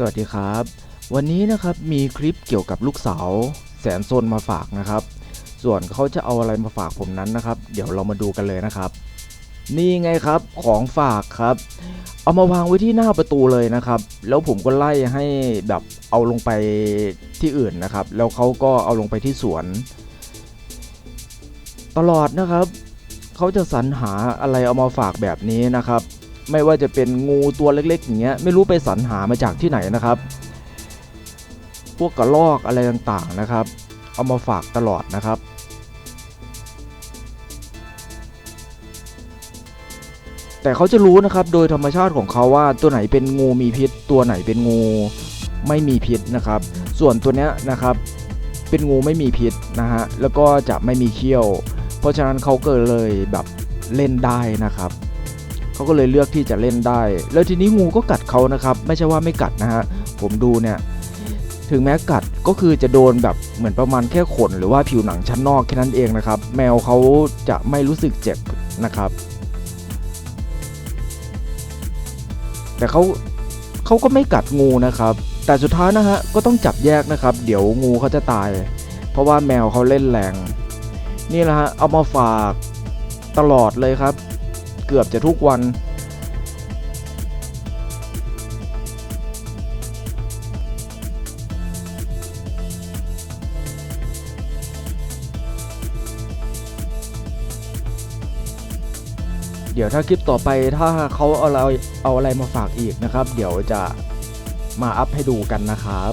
สวัสดีครับ วันนี้นะครับมีคลิปเกี่ยวกับลูกสาวแสนซนมาฝากนะครับ ส่วนเขาจะเอาอะไรมาฝากผมนั้นนะครับ เดี๋ยวเรามาดูกันเลยนะครับ นี่ไงครับของฝากครับ เอามาวางไว้ที่หน้าประตูเลยนะครับ แล้วผมก็ไล่ให้แบบเอาลงไปที่อื่นนะครับ แล้วเขาก็เอาลงไปที่สวน ตลอดนะครับเขาจะสรรหาอะไรเอามาฝากแบบนี้นะครับ ไม่ว่าจะเป็นงูตัวเล็กๆอย่างเงี้ยไม่รู้ไปสรรหามาจากที่ไหนนะครับ พวกกระรอกอะไรต่างๆนะครับ เอามาฝากตลอดนะครับแต่เขาจะรู้นะครับโดยธรรมชาติของเขาว่าตัวไหนเป็นงูมีพิษ ตัวไหนเป็นงูไม่มีพิษนะครับ ส่วนตัวเนี้ยนะครับเป็นงูไม่มีพิษนะฮะแล้วก็จะไม่มีเขี้ยว เพราะฉะนั้นเขาเก็เลยแบบเล่นได้นะครับ เขาก็เลยเลือกที่จะเล่นได้ แล้วทีนี้งูก็กัดเขานะครับ ไม่ใช่ว่าไม่กัดนะฮะ ผมดูเนี่ยถึงแม้กัดก็คือจะโดนแบบเหมือนประมาณแค่ขนหรือว่าผิวหนังชั้นนอกแค่นั้นเองนะครับ แมวเขาจะไม่รู้สึกเจ็บนะครับ แต่เขาเขาก็ไม่กัดงูนะครับ แต่สุดท้ายนะฮะก็ต้องจับแยกนะครับ เดี๋ยวงูเขาจะตาย เพราะว่าแมวเขาเล่นแรง นี่แหละฮะเอามาฝากตลอดเลยครับ เกือบจะทุกวันเดี๋ยวถ้าคลิปต่อไปถ้าเขาเอาอะไรเอาอะไรมาฝากอีกนะครับ เดี๋ยวจะมาอัพให้ดูกันนะครับ